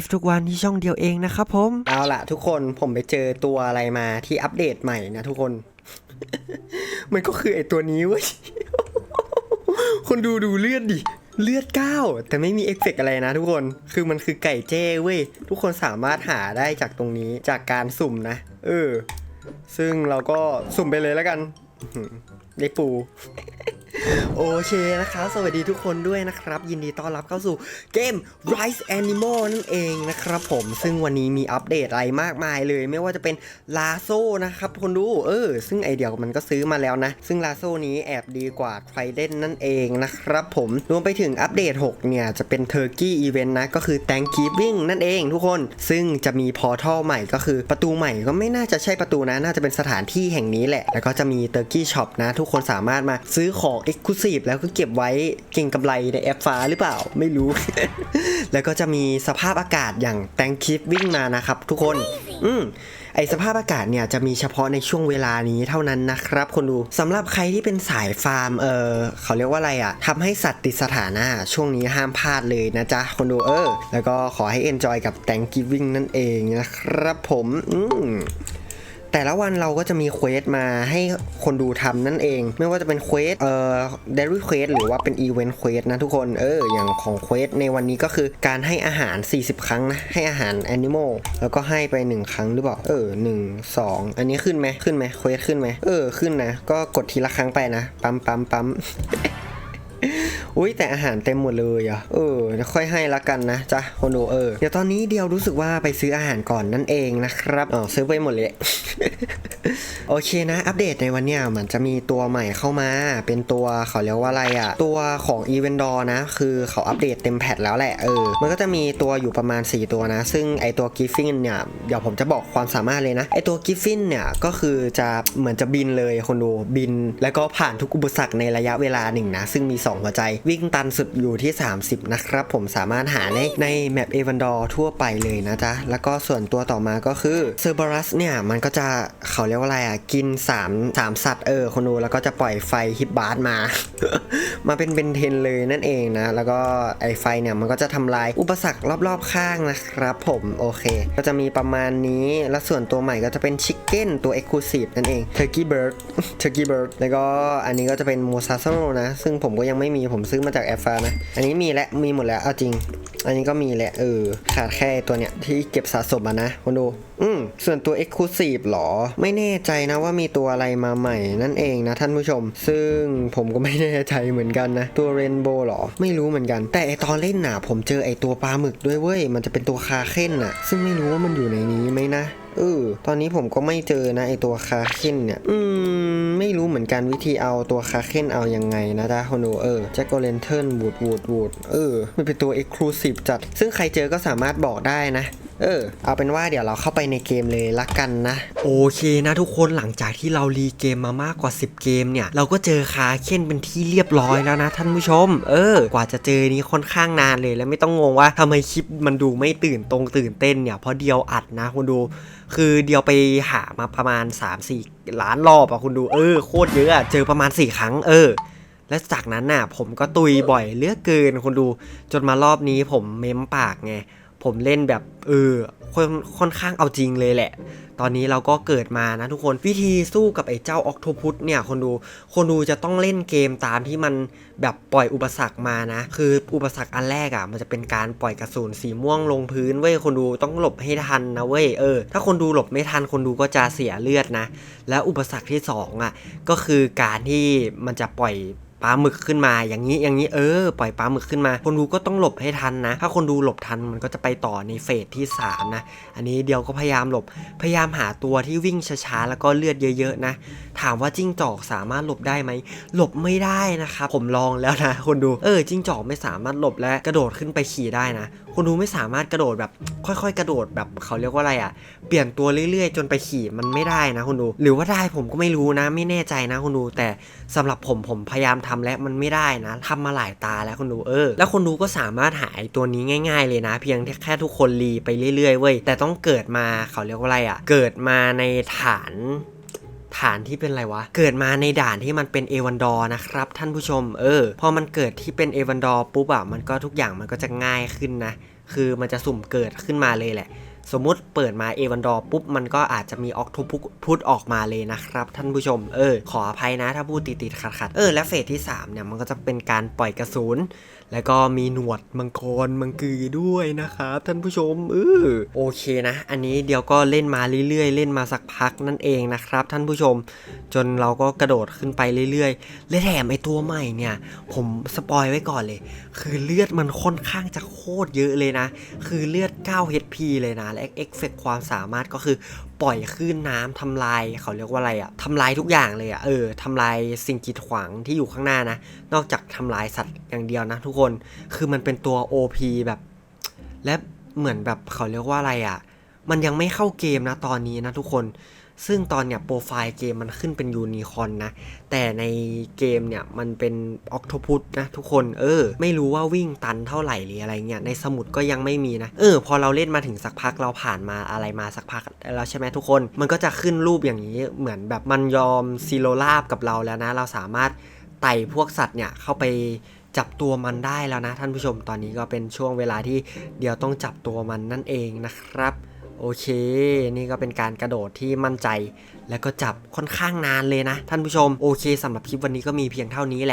ฟ์ทุกวันที่ช่องเดียวเองนะครับผม เอาล่ะทุกคนผมไปเจอตัวอะไรมาที่อัปเดตใหม่นะทุกคน มันก็คือไอตัวนี้เว้ย คนดูดูเลือดดิ เลือดเก้าแต่ไม่มีเอฟเฟกต์อะไรนะทุกคน คือมันคือไก่เจ้เว้ย ทุกคนสามารถหาได้จากตรงนี้จากการสุ่มนะ เออ ซึ่งเราก็สุ่มไปเลยแล้วกัน ได้ปู โอเคนะครับสวัสดีทุกคนด้วยนะครับ ยินดีต้อนรับเข้าสู่เกม Rise Animal นั่นเองนะครับผมซึ่งวันนี้มีอัปเดตอะไรมากมายเลย ไม่ว่าจะเป็นลาโซนะครับคนดูเออ ซึ่งไอเดียมันก็ซื้อมาแล้วนะ ซึ่งลาโซนี้แอบดีกว่าใครเล่นนั่นเองนะครับผมรวมไปถึงอัปเดต 6 เนี่ย จะเป็น Turkey Event นะ ก็คือ Thanksgiving นั่นเองทุกคนซึ่งจะมีพอร์ทัลใหม่ก็คือประตูใหม่ก็ไม่น่าจะใช่ประตูนะน่าจะเป็นสถานที่แห่งนี้แหละ แล้วก็จะมี Turkey Shop นะ ทุกคนสามารถมาซื้อของ e x c l u s Exclusive แล้วก็เก็บไว้เก่งกำไรในแอปฟ้าหรือเปล่าไม่รู้ แล้วก็จะมีสภาพอากาศอย่าง Thanksgiving มานะครับ ทุกคน อืมไอสภาพอากาศเนี่ยจะมีเฉพาะในช่วงเวลานี้เท่านั้นนะครับ คนดูสำหรับใครที่เป็นสายฟาร์มเออเขาเรียกว่าอะไรอะ่ะทำให้สัตว์ติดสถานะช่วงนี้ห้ามพลาดเลยนะจ๊ะ คนดูเออ แล้วก็ขอให้ enjoy กับ Thanksgiving นั่นเองนะครับผมอืม แต่ละวันเราก็จะมีเควสมาให้คนดูทำนั่นเอง ไม่ว่าจะเป็นเควสเอ่อเดลี่เควสหรือว่าเป็นอีเวนต์เควสนะทุกคนเอออย่างของเควสในวันนี้ก็คือการให้อาหาร 40 ครั้งนะให้อาหารแอนิมอลแล้วก็ให้ไป 1 ครั้งหรือเปล่าเออ1 2อันนี้ขึ้นไหมขึ้นไหมเควสขึ้นไหมเออขึ้นนะก็กดทีละครั้งไปนะปั๊มปั๊มปั๊ม อุ้ยแต่อาหารเต็มหมดเลยอะเออจะค่อยให้ละกันนะจ๊ะคนดูเออเดี๋ยวตอนนี้เดียวรู้สึกว่าไปซื้ออาหารก่อนนั่นเองนะครับอ๋อซื้อไปหมดเลย โอเคนะ อัปเดตในวันเนี้ยมันจะมีตัวใหม่เข้ามา เป็นตัวเขาเรียกว่าอะไรอะตัวของ e v e n d o r นะ คือเขาอัปเดตเต็มแพทแล้วแหละเออมันก็จะมีตัวอยู่ประมาณ 4 ตัวนะ ซึ่งไอตัวกิฟฟินเนี่ยเดี๋ยวผมจะบอกความสามารถเลยนะ ไอตัวกิฟฟินเนี่ยก็คือจะเหมือนจะบินเลยคนดูบิน แล้วก็ผ่านทุกอุปสรรคในระยะเวลาหนึ่งนะ ซึ่งมี 2 หัวใจ วิ่งตันสุดอยู่ที่ 30 นะครับผมสามารถหาในในแมปเอเวนดอร์ทั่วไปเลยนะจ๊ะแล้วก็ส่วนตัวต่อมาก็คือเซอร์บรัสเนี่ยมันก็จะเขาเรียกว่าอะไรอะ กิน3 3สัตว์เออคนดูแล้วก็จะปล่อยไฟฮิปบาร์มา มาเป็นเบนเทนเลยนั่นเองนะ แล้วก็ไอไฟเนี่ยมันก็จะทำลายอุปสรรครอบๆข้างนะครับผมโอเค ก็จะมีประมาณนี้แล้วส่วนตัวใหม่ก็จะเป็นชิคเก้นตัว Exclusive นั่นเอง Turkey Bird Turkey Bird แล้วก็อันนี้ก็จะเป็น m o s a s o นะ ซึ่งผมก็ยังไม่มีผมซื้อมาจากแอฟฟานะ อันนี้มีและมีหมดแล้วเอาจริง อันนี้ก็มีแหละเออขาดแค่ตัวเนี้ยที่เก็บสะสมมานะคนดูอืม ส่วนตัว Exclusive หรอ ไม่แน่ใจนะว่ามีตัวอะไรมาใหม่นั่นเองนะท่านผู้ชม ซึ่งผมก็ไม่แน่ใจเหมือนกันนะ ตัวเรนโบว์หรอ ไม่รู้เหมือนกัน แต่ไอตอนเล่นหน่ะผมเจอไอตัวปลาหมึกด้วยเว้ย มันจะเป็นตัวคาเค้นน่ะ ซึ่งไม่รู้ว่ามันอยู่ในนี้ไหมนะเออตอนนี้ผมก็ไม่เจอนะไอตัวคาเค้นเนี่ย อืม ไม่รู้เหมือนกันวิธีเอาตัวคาเค้นเอายังไงนะจ๊ะคนดูเออแจ็คโกเลนเทิร์นวูดวูดวูดเออ มันเป็นตัวเอ็กซ์คลูซีฟจัด ซึ่งใครเจอก็สามารถบอกได้นะ เออ เอาเป็นว่าเดี๋ยวเราเข้าไปในเกมเลยละกันนะ โอเคนะทุกคนหลังจากที่เรารีเกมมามากกว่า 10 เกมเนี่ย เราก็เจอคาเค้นเป็นที่เรียบร้อยแล้วนะท่านผู้ชม เออ กว่าจะเจอนี้ค่อนข้างนานเลยแล้วไม่ต้องงงว่าทำไมคลิปมันดูไม่ตื่นตรงตื่นเต้นเนี่ยเพราะเดียวอัดนะคุณดู คือเดียวไปหามาประมาณ 3-4 ล้านรอบอะคุณดูเออโคตรเยอะอะเจอประมาณ 4 ครั้งเออและจากนั้นน่ะผมก็ตุยบ่อยเลือกเกินคนดูจนมารอบนี้ผมเม้มปากไง ผมเล่นแบบเออค่อนค่อนข้างเอาจริงเลยแหละ ตอนนี้เราก็เกิดมานะทุกคนวิธีสู้กับไอ้เจ้าออกโทพุสเนี่ยคนดูคนดูจะต้องเล่นเกมตามที่มันแบบปล่อยอุปสรรคมานะ คืออุปสรรคอันแรกอะ่ะ มันจะเป็นการปล่อยกระสุนสีม่วงลงพื้นเว้ยคนดูต้องหลบให้ทันนะเว้ยเออถ้าคนดูหลบไม่ทันคนดูก็จะเสียเลือดนะ แล้วอุปสรรคที่สองอะก็คือการที่มันจะปล่อย ปลาหมึกขึ้นมาอย่างนี้อย่างนี้เออปล่อยปลาหมึกขึ้นมา คนดูก็ต้องหลบให้ทันนะ ถ้าคนดูหลบทันมันก็จะไปต่อในเฟสที่3นะอันนี้เดียวก็พยายามหลบพยายามหาตัวที่วิ่งช้าๆแล้วก็เลือดเยอะๆนะ ถามว่าจิ้งจอกสามารถหลบได้ไหมหลบไม่ได้นะครับผมลองแล้วนะ คนดูเออจิ้งจอกไม่สามารถหลบและกระโดดขึ้นไปขี่ได้นะ คนดูไม่สามารถกระโดดแบบ ค่อยๆ กระโดดแบบเขาเรียกว่าอะไรอะ เปลี่ยนตัวเรื่อยๆ จนไปขี่มันไม่ได้นะคุณดู หรือว่าได้ผมก็ไม่รู้นะ ไม่แน่ใจนะคุณดู แต่สำหรับผมผมพยายามทำแล้วมันไม่ได้นะทำมาหลายตาแล้วคุณดูเออ แล้วคนดูก็สามารถหาไอ้ตัวนี้ง่าย ๆ เลยนะ เพียงแค่ทุกคนรีไปเรื่อยๆเว้ยแต่ต้องเกิดมาเขาเรียกว่าอะไรอะ เกิดมาในฐาน ฐานที่เป็นอะไรวะ เกิดมาในด่านที่มันเป็นเอวันดอร์นะครับท่านผู้ชม เออ พอมันเกิดที่เป็นเอวันดอร์ปุ๊บอะมันก็ทุกอย่างมันก็จะง่ายขึ้นนะ คือมันจะสุ่มเกิดขึ้นมาเลยแหละ สมมุติเปิดมาเอวันดอร์ปุ๊บ มันก็อาจจะมีออกทุพุดออกมาเลยนะครับ ท่านผู้ชม เออ ขออภัยนะถ้าพูดติดติดขัดขัดๆ เออ และเฟสที่ 3 เนี่ย มันก็จะเป็นการปล่อยกระสุน แล้วก็มีหนวดมังกรมังกือด้วยนะครับท่านผู้ชมเออโอเคนะ อันนี้เดี๋ยวก็เล่นมาเรื่อยๆ เล่นมาสักพักนั่นเองนะครับ ท่านผู้ชม จนเราก็กระโดดขึ้นไปเรื่อยๆ และแถมไอตัวใหม่เนี่ย ผมสปอยไว้ก่อนเลย คือเลือดมันค่อนข้างจะโคตรเยอะเลยนะ คือเลือด9 HP เลยนะและเอฟเฟกความสามารถก็คือ ปล่อยคลื่นน้ำทำลายเขาเรียกว่าอะไรอะทำลายทุกอย่างเลยอะเออทำลายสิ่งกีดขวางที่อยู่ข้างหน้านะ นอกจากทำลายสัตว์อย่างเดียวนะทุกคนคือมันเป็นตัว OP แบบ และเหมือนแบบเขาเรียกว่าอะไรอะมันยังไม่เข้าเกมนะตอนนี้นะทุกคน ซึ่งตอนเนี้ยโปรไฟล์เกมมันขึ้นเป็นยูนิคอร์นนะ แต่ในเกมเนี่ยมันเป็นอ c t o p u s นะทุกคน เออ ไม่รู้ว่าวิ่งตันเท่าไหร่หรืออะไรเงี้ย ในสมุดก็ยังไม่มีนะ เออ พอเราเล่นมาถึงสักพักเราผ่านมาอะไรมาสักพักแล้วใช่ไหมทุกคน มันก็จะขึ้นรูปอย่างนี้เหมือนแบบมันยอมซีโรลาบกับเราแล้วนะ เราสามารถไต่พวกสัตว์เนี่ยเข้าไปจับตัวมันได้แล้วนะท่านผู้ชมตอนนี้ก็เป็นช่วงเวลาที่เดี๋ยวต้องจับตัวมันนั่นเองนะครับ โอเค นี่ก็เป็นการกระโดดที่มั่นใจ แล้วก็จับค่อนข้างนานเลยนะ ท่านผู้ชม โอเคสำหรับคลิปวันนี้ก็มีเพียงเท่านี้แหละ